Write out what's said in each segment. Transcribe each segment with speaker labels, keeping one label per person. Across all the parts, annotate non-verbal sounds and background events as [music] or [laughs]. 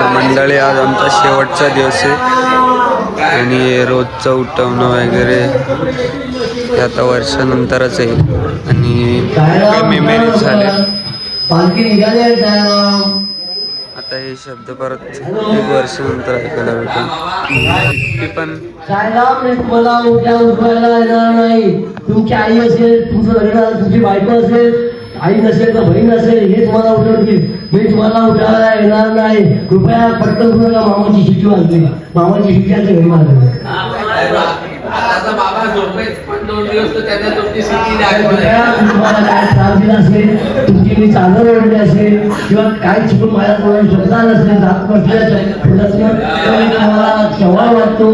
Speaker 1: तर मंडळी आज आमचा शेवटचा दिवस आहे. आणि रोजचं उठवणं वगैरे हे आता वर्षानंतरच आहे. आणि मेमरीज झाले. आता हे शब्द परत एक वर्षानंतर ऐकायला भेटेल. पण
Speaker 2: तुमची आई असेल? तुमचं लग्न तुमची बायको असेल? आई नसेल तर बहीण असेल हे तुम्हाला उठवतील मी तुम्हाला उठायला येणार नाही. कृपया पटकन तुम्हाला मामाची शिट्टी वाजली मामाची शिट्टी आता घरी वाजली
Speaker 3: तुमची
Speaker 2: काय असेल तुमची मी चादर ओढली असेल किंवा काय चुकून माझ्या कोणाला शब्द दात केव्हा वाटतो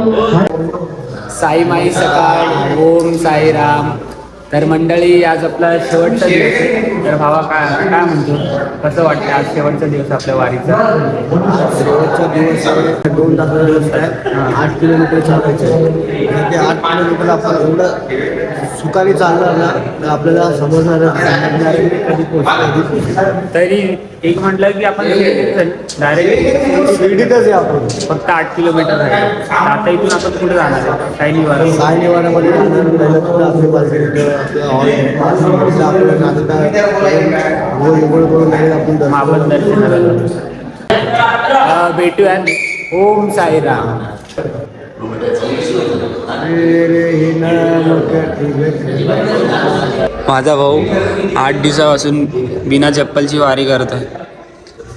Speaker 4: साई माई सकाळ ओम साईराम. तर मंडळी आज आपला शेवटचा दिवस आहे. तर भावा काय काय म्हणतो? कसं वाटतं आज शेवटचा दिवस आपल्या वारीचा?
Speaker 5: शेवटचा दिवस दोन तासाचा दिवस आहे आठ किलोमीटर चालायचं आहे. ते आठ किलोमीटर आपण एवढं सुखाने चालणार ना तर आपल्याला समजणार कधी पोहोचतो
Speaker 4: तरी एक म्हटलं की आपण डायरेक्ट
Speaker 5: शिर्डीतच आहे आपण.
Speaker 4: फक्त आठ किलोमीटर आहे. आता इथून आपण कुठे जाणार आहे. काही निवार.
Speaker 5: साई निवारामध्ये जाणार पहिलं करून आपण
Speaker 4: दर्शनाला भेटूया ओम साईराम
Speaker 1: माझा भाऊ आठ दिवसापासून बिना चप्पलची वारी करतोय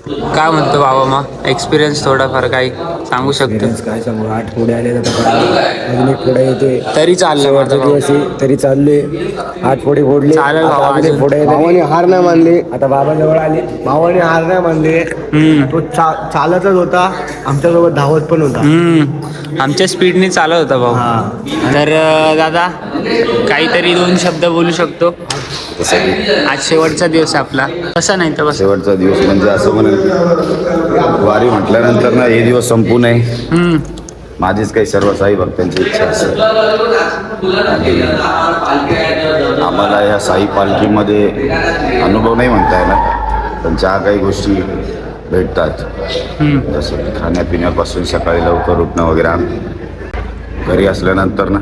Speaker 1: काय म्हणतो बाबा मग? एक्सपिरियन्स थोडाफार काही सांगू शकतो.
Speaker 5: काय सांगू? आठ पुढे आले तर अजून एक पुढे येतोय
Speaker 1: तरी चाललं माझा
Speaker 5: दिवस आहे, तरी चाललोय आठ फोडे फोडले.
Speaker 1: चालेल
Speaker 5: आता
Speaker 1: बाबा,
Speaker 5: अजून एक
Speaker 1: अजून.
Speaker 5: फोडे भावाने हार नाही मानली. आता बाबा जवळ आले. भावाने हार नाही मानले.
Speaker 1: हम्म.
Speaker 5: तो चा- चालतच होता. आमच्यासोबत धावत पण होता.
Speaker 1: हम्म. आमच्या स्पीडने चालत होता भाऊ. तर अं, दादा काहीतरी दोन शब्द बोलू शकतो. आज शेवटचा दिवस आपला. तसा नाही तर
Speaker 6: शेवटचा दिवस म्हणजे असं म्हणेल वारी म्हटल्यानंतर ना हे दिवस संपू नये. माझीच काही सर्व साई भक्तांची इच्छा असेल. आणि आम्हाला या साई पालखीमध्ये अनुभव नाही म्हणता येणार पण ज्या काही गोष्टी भेटतात जसं की खाण्यापिण्यापासून सकाळी लवकर उठणं वगैरे. घरी असल्यानंतर ना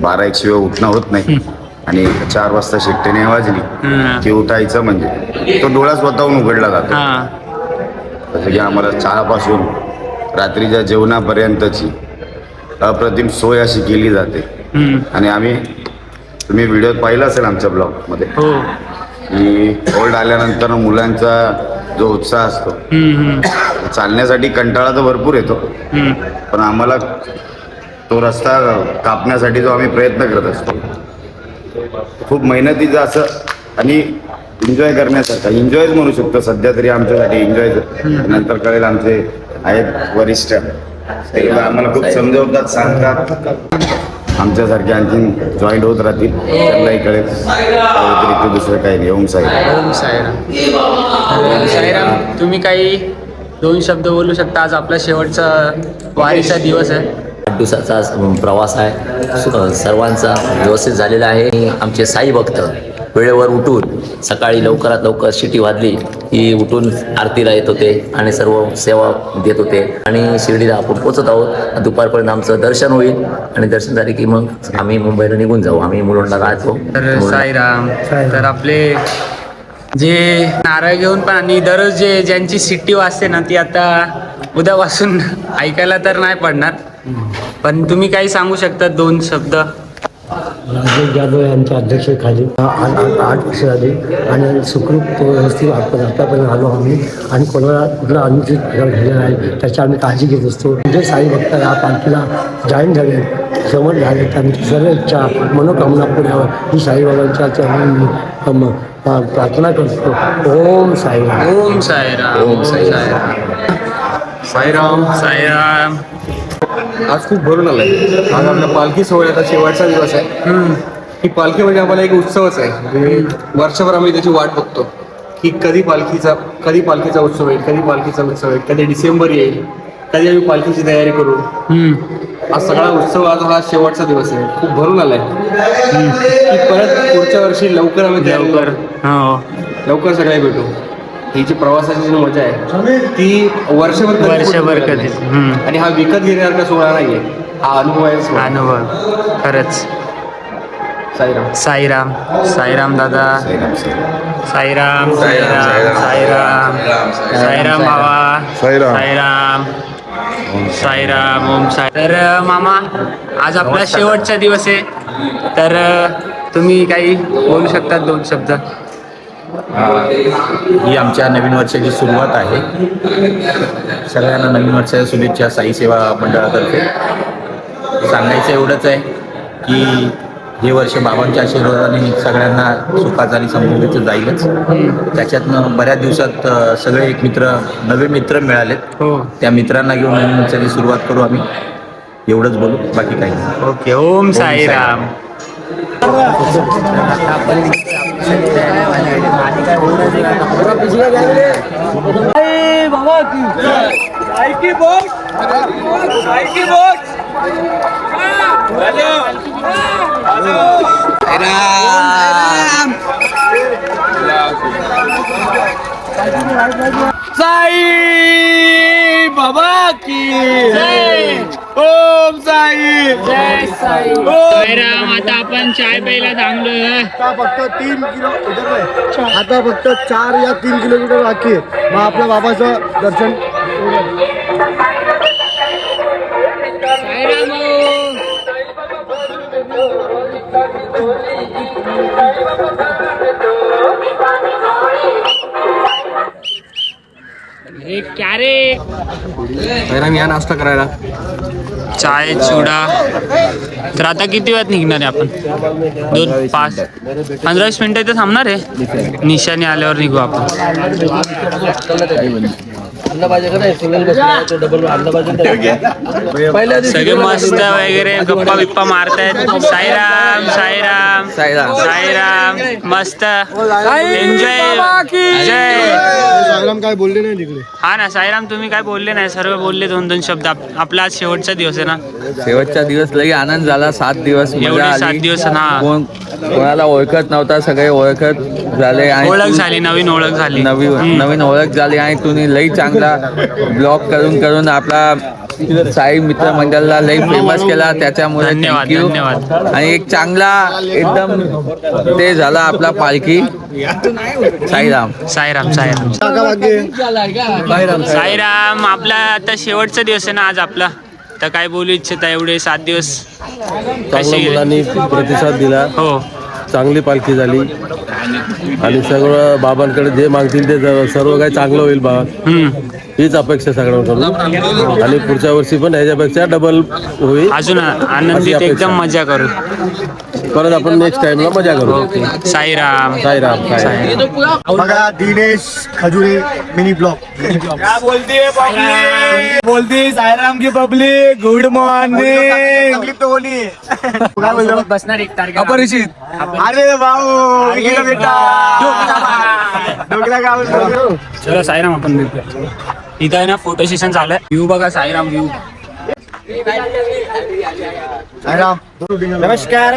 Speaker 6: बारा एक शिवाय उठणं होत नाही. आणि चार वाजता शिट्टीने वाजली. की उठायचं म्हणजे. तो डोळा स्वतःहून उघडला जातो. जसं की आम्हाला चहापासून रात्रीच्या जेवणापर्यंतची अप्रतिम सोय अशी केली जाते. आणि आम्ही तुम्ही व्हिडिओत पाहिला असेल आमच्या ब्लॉगमध्ये.
Speaker 1: हो.
Speaker 6: की ओल्ड आल्यानंतर मुलांचा जो उत्साह असतो चालण्यासाठी कंटाळा तर भरपूर येतो. पण आम्हाला तो रस्ता कापण्यासाठी जो आम्ही प्रयत्न करत असतो. खूप मेहनतीचं असं आणि एन्जॉय करण्यासारखं एन्जॉयच म्हणू शकतो. सध्या तरी आमच्यासाठी एन्जॉय नंतर कळेल आमचे आहेत वरिष्ठ. ते आम्हाला खूप समजवतात सांगतात. आमच्यासारखे आणखी जॉईंट होत राहतील त्यांनाही कळेल. व्यतिरिक्त दुसरं काही नाही. ओम साहेब
Speaker 1: ओम साईराम. साईराम तुम्ही काही दोन शब्द बोलू शकता? आज आपला शेवटचा वारीचा दिवस आहे.
Speaker 7: आठ दिवसाचा प्रवास आहे. सर्वांचा व्यवस्थित झालेला आहे. आमचे साई भक्त वेळेवर उठून सकाळी लवकरात लवकर शिटी वाजली की उठून आरतीला येत होते आणि सर्व सेवा देत होते. आणि शिर्डीला आपण पोचत आहोत. दुपारपर्यंत आमचं दर्शन होईल. आणि दर्शन झाले की मग आम्ही मुंबईला निघून जाऊ. आम्ही मुलुंडला राहतो.
Speaker 1: तर साईराम तर आपले जे नारळ घेऊन पण आणि दररोज जे ज्यांची सिट्टी वाजते ना ती आता उद्यापासून [laughs] ऐकायला तर नाही पडणार. पण तुम्ही काही सांगू शकता दोन शब्द?
Speaker 5: राजेश जाधव यांच्या अध्यक्षतेखाली आठ वर्ष झाली आणि सुखरूप व्यवस्थित आपण आतापर्यंत आलो आम्ही. आणि कोणाला कुठला अनुचित प्रकार घडलेला आहे त्याची आम्ही काळजी घेत असतो. जे साई भक्त या पालखीला जॉईन झाले. समज झाले. त्यांची सर्व इच्छा मनोकामना पुऱ्यावर ही साईबाबांच्या चरणी प्रार्थना करतो. ओम साईराम.
Speaker 1: ओम साईराम. ओम साईराम.
Speaker 4: साईराम.
Speaker 1: साईराम.
Speaker 4: आज खूप भरून आलाय. आज आपल्या पालखी सोहळ्याचा शेवटचा दिवस आहे. ही पालखी म्हणजे आम्हाला एक उत्सवच आहे. म्हणजे वर्षभर आम्ही त्याची वाट बघतो. की कधी पालखीचा कधी पालखीचा उत्सव येईल कधी पालखीचा उत्सव येईल कधी डिसेंबर येईल कधी आम्ही पालखीची तयारी करू. आज सगळा उत्सव आज हा शेवटचा दिवस आहे. खूप भरून आलाय. की परत पुढच्या वर्षी लवकर आम्ही
Speaker 1: लवकर.
Speaker 4: करू.
Speaker 1: हो.
Speaker 4: लवकर सगळे भेटू. ही जी प्रवासाची जी मजा आहे ती वर्षभर
Speaker 1: वर्षभर कधी.
Speaker 4: नाही. आणि हा विकत घेण्यासारखा सोहळा नाहीये. हा अनुभव आहे.
Speaker 1: अनुभव. खरंच.
Speaker 4: साईराम.
Speaker 1: साईराम. साईराम दादा.
Speaker 6: साईराम, साईराम.
Speaker 1: साईराम बाबा
Speaker 6: साईराम.
Speaker 1: साईराम. साईराम. ओम साई. तर मामा आज आपला शेवटचा दिवस आहे. तर तुम्ही काही बोलू शकतात दोन शब्द?
Speaker 8: ही आमच्या नवीन वर्षाची सुरुवात आहे. सगळ्यांना नवीन वर्षाच्या शुभेच्छा साई सेवा मंडळातर्फे. सांगायचं एवढंच आहे की हे वर्ष बाबांच्या आशीर्वादाने सगळ्यांना सुखाचं आणि समृद्धीचं जाईलच. त्याच्यातनं बऱ्याच दिवसात सगळे एक मित्र नवे मित्र मिळालेत.
Speaker 1: हो.
Speaker 8: त्या मित्रांना घेऊन नवीन वर्षाची सुरुवात करू आम्ही. एवढंच बोलू बाकी काही नाही.
Speaker 1: ओके ओम साईराम. বাবা সাইকি বক্স সাইকি বক্স साईराम आता आपण चाय प्यायला थांबलोय
Speaker 5: आता फक्त तीन किलो आता फक्त चार या तीन किलोमीटर बाकी आहे. मग आपल्या बाबाचं दर्शन
Speaker 1: साईराम अरे क्या रे?
Speaker 4: साईराम या नाश्ता करायला.
Speaker 1: चाय चुडा. तर आता किती वेळात निघणार आहे आपण? दोन पाच. पंधरा वीस मिनिटं इथे थांबणार आहे? निशाने आल्यावर निघू आपण. सगळे मस्त वगैरे गप्पा बिप्पा मारतायत. साईराम साईराम.
Speaker 3: साईराम.
Speaker 1: साईराम मस्त. एन्जॉय जय.
Speaker 5: साईराम काय बोलले नाही तिकडे?
Speaker 1: हा ना साईराम तुम्ही काय बोलले नाही सर्व बोलले दोन दोन शब्द. आप- आपला आज शेवटचा दिवस आहे ना.
Speaker 3: शेवटचा दिवस लई आनंद झाला सात दिवस मजा
Speaker 1: एवढे सात
Speaker 3: आली.
Speaker 1: दिवस ना.
Speaker 3: कोण कोणाला ओळखत नव्हता सगळे ओळखत झाले आणि
Speaker 1: ओळख
Speaker 3: तू-
Speaker 1: झाली नवीन ओळख झाली.
Speaker 3: नवीन
Speaker 1: हम्म.
Speaker 3: नवीन ओळख झाली आणि तुम्ही लई चांगला ब्लॉग करून करून आपला साई मित्र मंडळला लई फेमस केला. त्याच्यामुळे
Speaker 1: धन्यवाद,
Speaker 3: थँक्यू
Speaker 1: धन्यवाद.
Speaker 3: आणि एक चांगला एकदम ते झाला आपला पालखी. साईराम.
Speaker 1: साईराम साईराम.
Speaker 5: वागे
Speaker 1: साईराम आपला आता शेवटचा दिवस आहे ना आज आपला. तर काय बोलू इच्छिता एवढे सात दिवस. कसे?
Speaker 9: प्रतिसाद दिला.
Speaker 1: हो.
Speaker 9: चांगली पालखी झाली. आणि सगळं बाबांकडे जे मागतील ते सर्व- सर्व काही चांगलं होईल बाबा हीच अपेक्षा सगळ्यांकडून आणि पुढच्या वर्षी पण ह्याच्यापेक्षा डबल होईल.
Speaker 1: अजून आनंदीत एकदम. मजा करू.
Speaker 9: परत आपण नेक्स्ट टाइमला मजा करू.
Speaker 1: साईराम.
Speaker 9: साईराम साईराम.
Speaker 5: बघा दिनेश खजुरे मिनी ब्लॉग
Speaker 10: बोलती साईराम. की पब्लिक गुड मॉर्निंग तो बोली काय बोलतो
Speaker 1: बसणार एक तारखेला
Speaker 10: अपरिचित अरे भाऊ बेटा. डोकला गाव
Speaker 1: चला साईराम आपण भेटूया. इथं आहे ना फोटो सेशन झालंय. व्ह्यू बघा साईराम व्ह्यू
Speaker 5: साईराम. नमस्कार.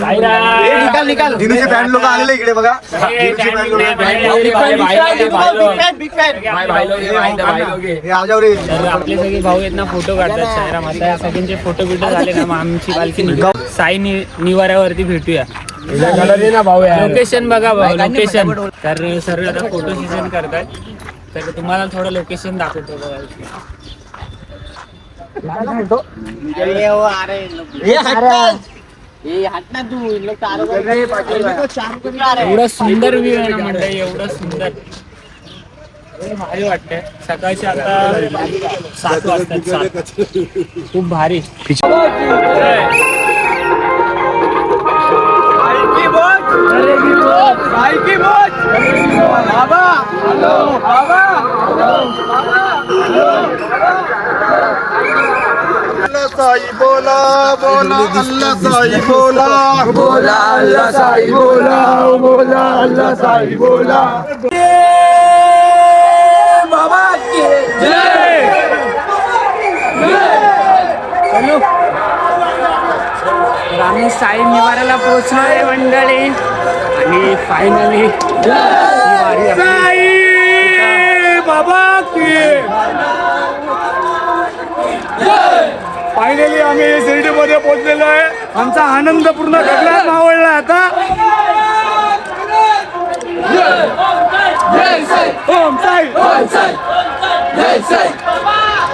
Speaker 1: साईराम.
Speaker 5: निकाल दिनेशचे फॅन लोक आलेले इकडे बघा. लोकं. हे.
Speaker 1: तर आपले सगळे भाऊ आहेत ना फोटो काढतात साईराम. आता या सगळ्यांचे फोटो बिटो झाले ना मग आमची पालखी निघू. साई नि- निवाऱ्यावरती भेटूया. लोकेशन बघा भाऊ लोकेशन तर सर्व आता फोटो सेशन करतात तर तुम्हाला थोडं लोकेशन दाखवतो बघा. एवढं सुंदर व्ह्यू आहे ना मंडळी एवढं सुंदर. भारी वाटतंय. सकाळचे आता सात वाजतात सात. खूप भारी.
Speaker 10: साई बोला। बोला अल्लाह साई बोला। बोला अल्लाह साई बोला बोला अल्लाह साई बोला। बाबा की
Speaker 1: तर आम्ही साई निवाराला पोहोचलोय मंडळी. आणि फायनली
Speaker 10: बाबा फायनली आम्ही शिर्डी मध्ये पोहोचलेलो आहे. आमचा आनंद पूर्ण गगनात मावळला आता. Om Sai.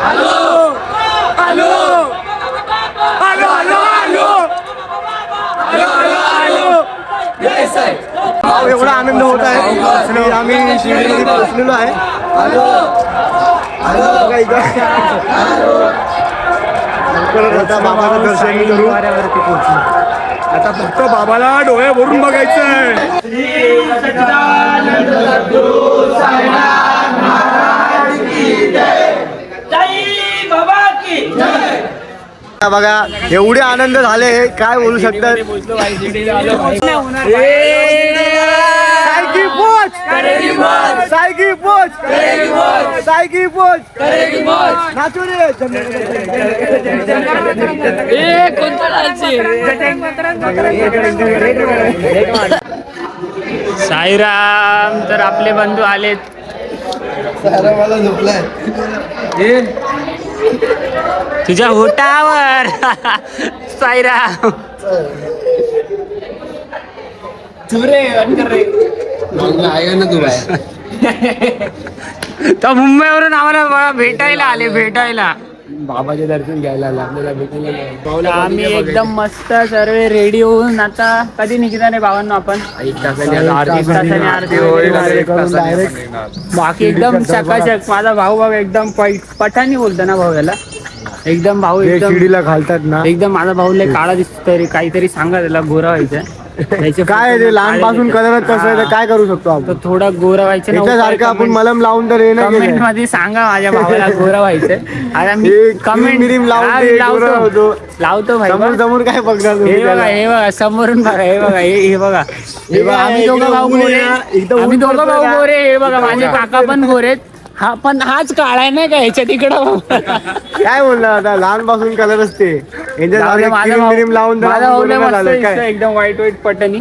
Speaker 10: Hello hello hello hello hello hello hello एवढा आनंद होत आहे. की आम्ही शिर्डीमध्ये पोहोचलेलो आहे. बघा आता बाबाचं दर्शन करू. आता फक्त बाबाला डोळे भरून बघायचंय बघा एवढे आनंद झाले काय बोलू शकतात? सायकी पोच! सायकी पोच! सायकी पोच! नाचू रे
Speaker 1: साईराम तर आपले बंधू आलेत. तुझ्या होटावर. साईराम. तर [laughs] मुंबईवरून आम्हाला भेटायला आले भेटायला.
Speaker 5: बाबाचे दर्शन घ्यायला आपल्याला भेटायला
Speaker 1: आम्ही एकदम मस्त सर्व रेडी होऊन आता कधी निघणार आहे भावांनो आपण? बाकी एकदम चकाचक. माझा भाऊ भाऊ एकदम पठाणी बोलतो ना भाऊ याला? एकदम भाऊ एकदम
Speaker 10: घालतात ना.
Speaker 1: एकदम माझा भाऊ लय काळा दिसतो तरी काहीतरी सांगा त्याला गोरा व्हायचं त्याचे
Speaker 10: काय ते लहानपासून करत कसं तर. काय करू शकतो
Speaker 1: तर
Speaker 10: आपण
Speaker 1: थोडा गोरा व्हायचं
Speaker 10: त्याच्यासारखं आपण मलम लावून तर येणं
Speaker 1: कमेंटमध्ये सांगा माझ्या भावाला गोरा व्हायचं. आता मी कमेंट
Speaker 10: क्रीम लावून ते गोरा होतो.
Speaker 1: लावतो भाई
Speaker 10: समोर समोर काय बघणार
Speaker 1: हे बघा? हे बघा समोरून बघा हे बघा हे हे बघा. हे बघा आम्ही दोघं भाऊ गोरे. आम्ही दोघं भाऊ. गोरे हे बघा माझे काका पण गोरेत हा पण हाच काळा आहे नाही का ह्याच्या तिकडं
Speaker 10: काय बोलणार आता? लहानपासून कलर असते. यांच्यासारखे
Speaker 1: माझा
Speaker 10: क्रीम
Speaker 1: भाऊ
Speaker 10: क्रीम लावून तर
Speaker 1: माझा
Speaker 10: आपण
Speaker 1: भाऊ लय
Speaker 10: बोलणं
Speaker 1: मस्त
Speaker 10: झालं
Speaker 1: दिसतो,
Speaker 10: काय?
Speaker 1: एकदम वाईट वाईट पटणी.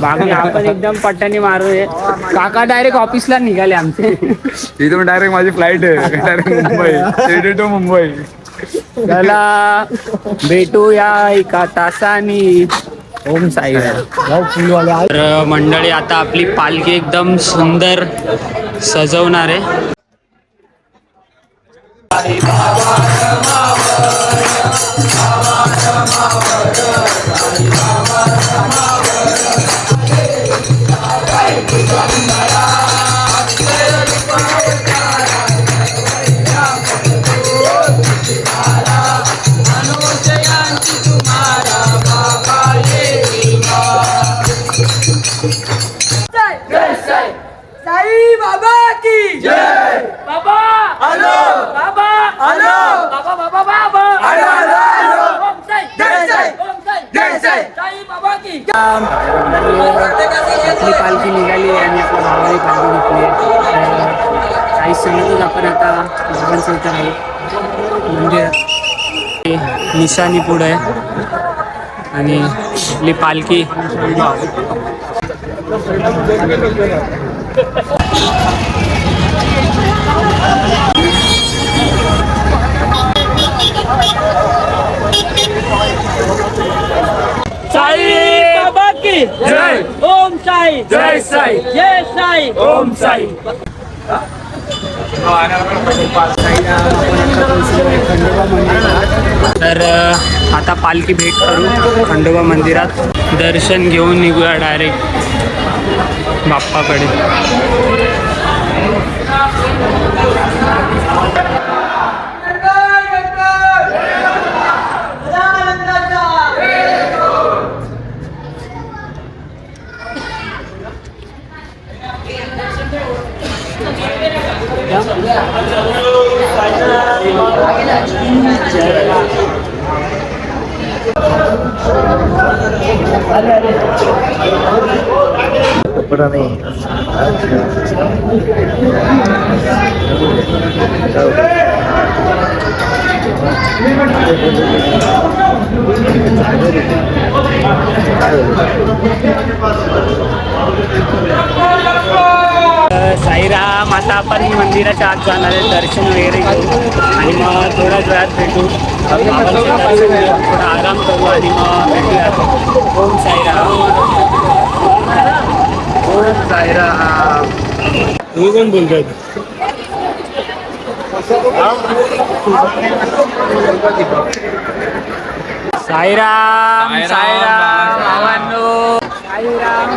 Speaker 1: बाकी आपण एकदम पट्ट्याने मारू काका डायरेक्ट ऑफिसला निघाले आमचे.
Speaker 10: इथून डायरेक्ट माझी फ्लाईट आहे. [laughs] डायरेक्ट मुंबई. शिर्डी टू मुंबई.
Speaker 1: चला भेटूया एका तासानी. ओम साई तर मंडळी आता आपली पालखी एकदम सुंदर सजवणार. आहे आपली पालखी निघाली आहे आणि आपल्या भावाने पालखी घेतली आहे. काही सणातच आपण आता बाबांचं इथं आहे म्हणजे निशाणी पुढे आहे आणि आपली पालखी. तर अ, आता पालखी भेट करू खंडोबा मंदिरात. दर्शन घेऊन निघूया डायरेक्ट बाप्पाकडे साईराम आता आपण मंदिराच्या आत जाणार आहे दर्शन वगैरे घेऊ आणि मग थोड्याच वेळात भेटू. दर्शन थोडा आराम करू आणि मग भेटूया ओम साईराम. ओम साईराम.
Speaker 9: तुम्ही कोण बोलताय?
Speaker 1: साईराम साईराम भावांनो. साईराम.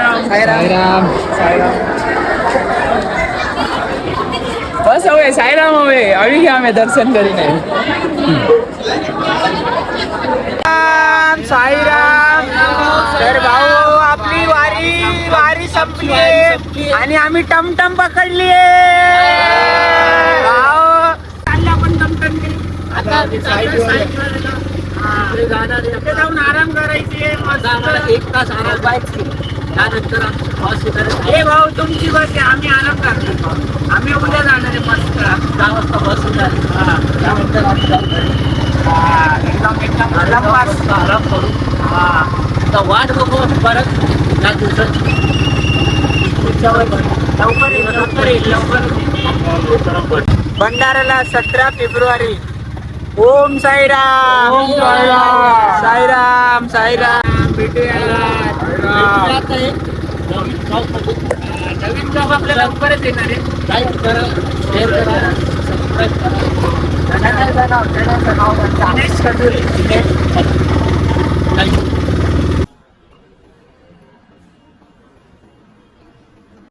Speaker 3: साईराम.
Speaker 11: बस हवे साईराम हवे. अभी घ्या आम्ही दर्शन करीने.
Speaker 1: साईराम तर भाऊ आपली वारी वारी संपली आणि आम्ही टमटम पकडली आपण टमटम आता तिथे जाऊन आराम करायचे. मस्त. एक तास आराम त्यानंतर हे भाऊ तुमची बस आहे. आम्ही आराम करतो आम्ही उद्या जाणार आहे. मस्त. दहा वाजता बस त्यानंतर आम्ही जाऊ हा, एकदम एकदम आराम मस्त आराम करू हा. आता वाट बघू परत. या दिवसात. लवकर येईल. लवकर येईल. सतरा फेब्रुवारी. ओम साईराम. ओम साईराम. साईराम साईराम. भेटूया. नवीन जॉब आपल्याला लवकरच येणार आहे लाईक करा शेअर करा सबस्क्राईब करा धन्यवाद धन्यवाद धन्यवाद